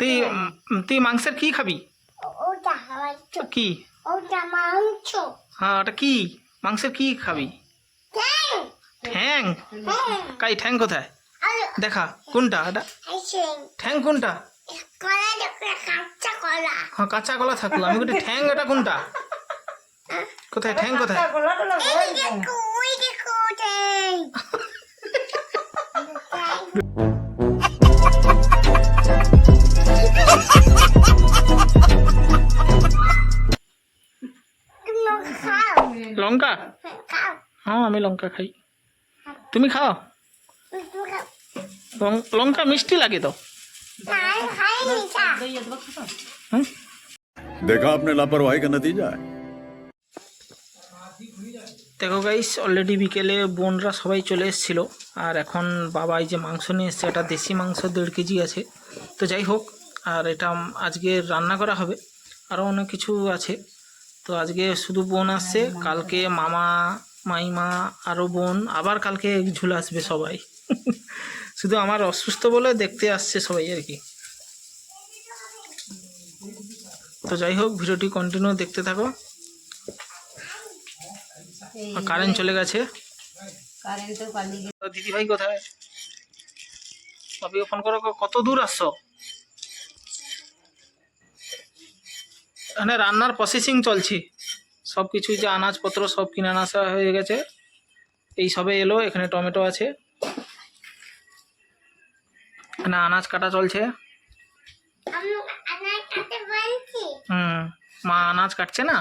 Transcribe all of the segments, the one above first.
তুই তুই মাংসের কি খাবি? কি? হ্যাঁ ওটা কি? মাংসের কি খাবি? ঠ্যাং। হ্যাঁ। কাই ঠ্যাং কোথায়? দেখা কোনটা? এটা? ঠ্যাং কোনটা? কাঁচা কলা। হ্যাঁ কাঁচা কলা থাকল। আমি বলি ঠ্যাং এটা কোনটা? কোথায় ঠ্যাং কোথায়? টোলা আমি লঙ্কা খাই। তুমি খাও? লঙ্কা মিষ্টি লাগে তো। দেখা আপনার লাপরওয়াহি দিয়ে যায় দেখো গাইস অলরেডি বিকেলে বোনরা সবাই চলে এসেছিল। আর এখন বাবাই যে মাংস নিয়ে এসছে এটা দেশি মাংস দেড় কেজি আছে। তো যাই হোক আর এটা আজকে রান্না করা হবে। আরও অনেক কিছু আছে। তো আজকে শুধু বোন আসছে কালকে মামা মাইমা আরও বোন, আবার কালকে ঝুলে আসবে সবাই। শুধু আমার অসুস্থ বলে দেখতে আসছে সবাই আর কি। তো যাই হোক, ভিডিওটি কন্টিনিউ দেখতে থাকো। কারেন্ট চলে গেছে। দিদি ভাই কোথায়? বাপিকে ফোন করো কত দূর আসছো? এখানে রান্নার প্রসেসিং চলছে। সব কিছু যে আনাজপত্র সব কিনে আনা আসা হয়ে গেছে। এই সবে এলো এখানে টমেটো আছে। এখানে আনাজ কাটা চলছে। হুম মা আনাজ কাটছে না?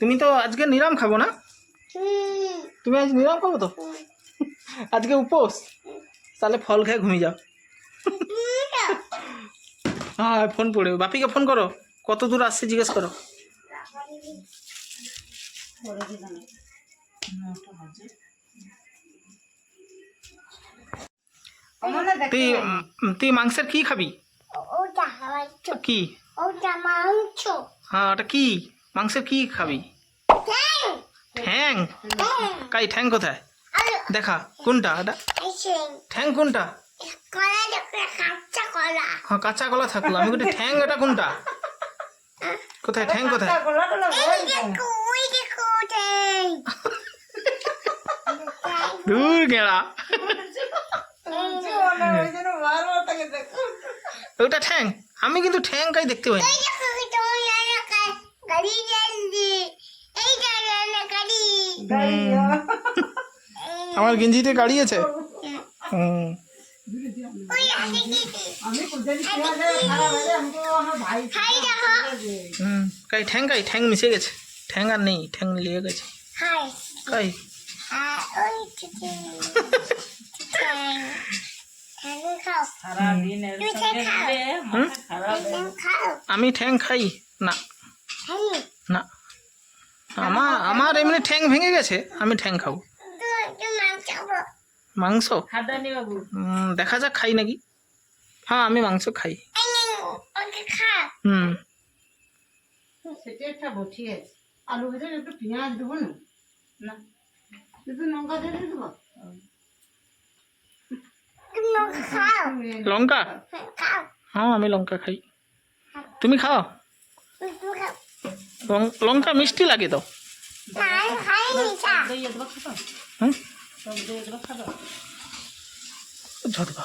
তুমি তো আজকে নিরাম খাব না? তুমি আজ নিরাম খাব তো? আজকে উপোস। তাহলে ফল খেয়ে ঘুমিয়ে যাও। হ্যাঁ ফোন পড়ে। বাপিকে ফোন করো। কত দূর আসছে জিজ্ঞেস করো। তুই তুই মাংসের কি খাবি? কি? হ্যাঁ ওটা কি? মাংসের কি খাবি? ঠ্যাং? কাই ঠ্যাং কোথায়? দেখা, কোনটা? এটা? ঠ্যাং কোনটা? হ্যাঁ কাঁচা কলা থাকল। আমি বলি, ঠ্যাং, এটা কোনটা? কোথায়? ঠ্যাং কোথায়? গোলা দূর দেখো ওটা ঠ্যাং। আমি কিন্তু ঠ্যাং কাই দেখতে তোমার গাড়ি যাচ্ছে এই জানা গাড়ি আমার গেঞ্জিতে গাড়ি আছে হুম, কাই, ঠ্যাং কাই, ঠ্যাং মিশে গেছে। ঠ্যাং আর নেই, ঠ্যাং লিয়ে গেছে। কাই? আমি ঠ্যাং খাই? না। না। আমার আমার এমনি ঠ্যাং ভেঙে গেছে, আমি ঠ্যাং খাব। মাংস? দেখা যাক খাই নাকি? হ্যাঁ আমি মাংস খাই। হুম। সেটা একটা বটি আছে। আলু ভেতরে একটু পেঁয়াজ দেবো না? না। একটু লঙ্কা দিয়ে দেবো? লঙ্কা হ্যাঁ আমি লঙ্কা খাই। তুমি খাও? তুমি খাও। লঙ্কা মিষ্টি লাগে তো।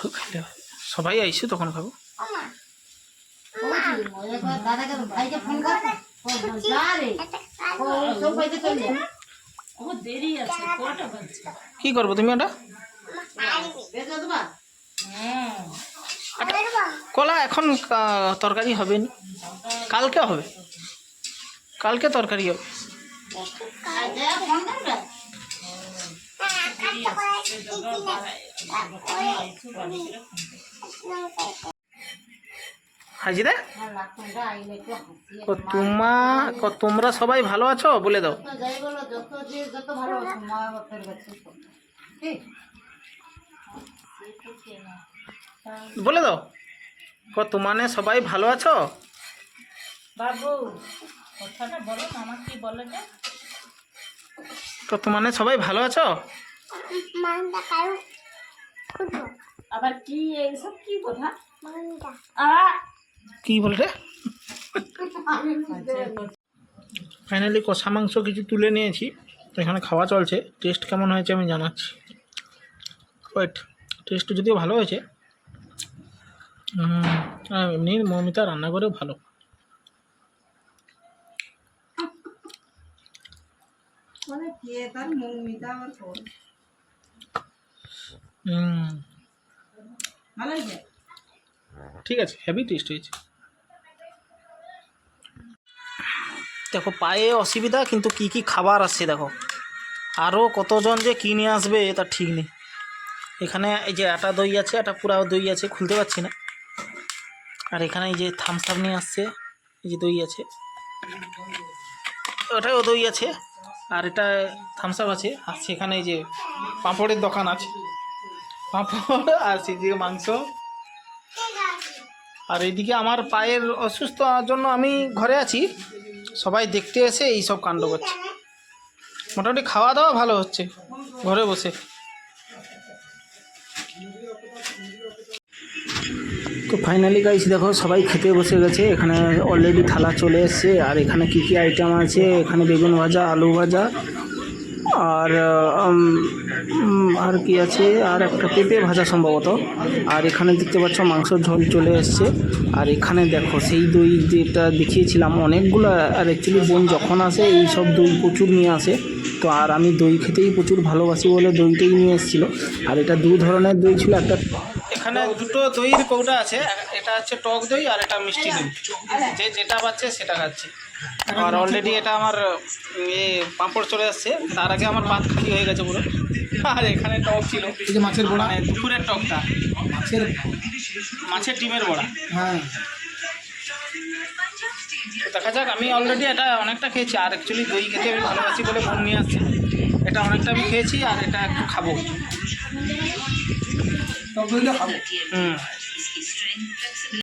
খাইলে সবাই আইসু তখন খাব। আছে কটা বাজছে। কি করব তুমি ওটা পারব কলা এখন তরকারি হবে নি? কালকে হবে। কালকে তরকারি হবে। হাসি তোমা তোমরা সবাই ভালো আছো? বলে দাও। বলো দাও। ক তোমানে সবাই ভালো আছো? বাবু কথাটা বলো মামা কি বলে তো তোমার সবাই ভালো আছো? কারও আবার কি এইসব কি কথা? কি বলতে ফাইনালি কষা মাংস কিছু তুলে নিয়েছি এখানে খাওয়া চলছে। টেস্ট কেমন হয়েছে আমি জানাচ্ছি। ওয়েট টেস্ট যদিও ভালো হয়েছে এমনি মৌমিতা রান্না করেও ভালো। মানে কে তার মৌমিতা আবার হয়েছে ঠিক আছে হেভি টেস্ট হয়েছে। দেখো, পায়ে অসুবিধা, কিন্তু কি কি খাবার আসছে দেখো। আরও কতজন যে কিনে আসবে তা ঠিক নেই। এখানে এই যে আটা দই আছে, আটা পুরা দই আছে, খুলতে পারছি না। আর এখানে এই যে থামস আপ নিয়ে আসছে, এই যে দই আছে। ওটাও দই আছে, আর এটা থামস আপ আছে। আর সেখানে এই যে পাঁপড়ের দোকান আছে। পাঁপড় আর সেদিকে মাংস। আর এইদিকে আমার পায়ের অসুস্থ জন্য আমি ঘরে আছি। সবাই দেখতে এসে এই সব কাণ্ড করছে। মোটামুটি খাওয়া দাওয়া ভালো হচ্ছে, ঘরে বসে। তো ফাইনালি গাইস দেখো, সবাই খেতে বসে গেছে। এখানে অলরেডি থালা চলে এসছে। আর এখানে কি কি আইটেম আছে? এখানে বেগুন ভাজা, আলু ভাজা আর আর কি আছে? আর একটা পেঁপে ভাজা সম্ভবত। আর এখানে দেখতে পাচ্ছ মাংসর ঝোল চলে এসছে। আর এখানে দেখো, সেই দই যেটা দেখিয়েছিলাম, অনেকগুলো, আর অ্যাকচুয়ালি বোন যখন আসে এই সব দই প্রচুর নিয়ে আসে। তো আর আমি দই খেতেই প্রচুর ভালোবাসি বলে দইটাই নিয়ে এসেছিল। আর এটা দু ধরনের দই ছিল, একটা এখানে দুটো দইয়ের কৌটা আছে এটা হচ্ছে টক দই আর এটা মিষ্টি দই। যে যেটা পাচ্ছে সেটা খাচ্ছে। আর অলরেডি এটা আমার এ পাঁপড় চলে আসছে। তার আগে আমার ভাত খালি হয়ে গেছে পুরো। আর এখানে টক ছিল। এই যে মাছের বড়া? মানে দুপুরের টকটা। মাছের? মাছের ডিমের বড়া। হ্যাঁ। দেখা যাক আমি অলরেডি এটা অনেকটা খেয়েছি। আর অ্যাকচুয়ালি দই খেতে আমি ভালোবাসি বলে বোন নিয়ে আসছি। এটা অনেকটা আমি খেয়েছি আর এটা একটু খাব। টক দইটা খাব। হুম।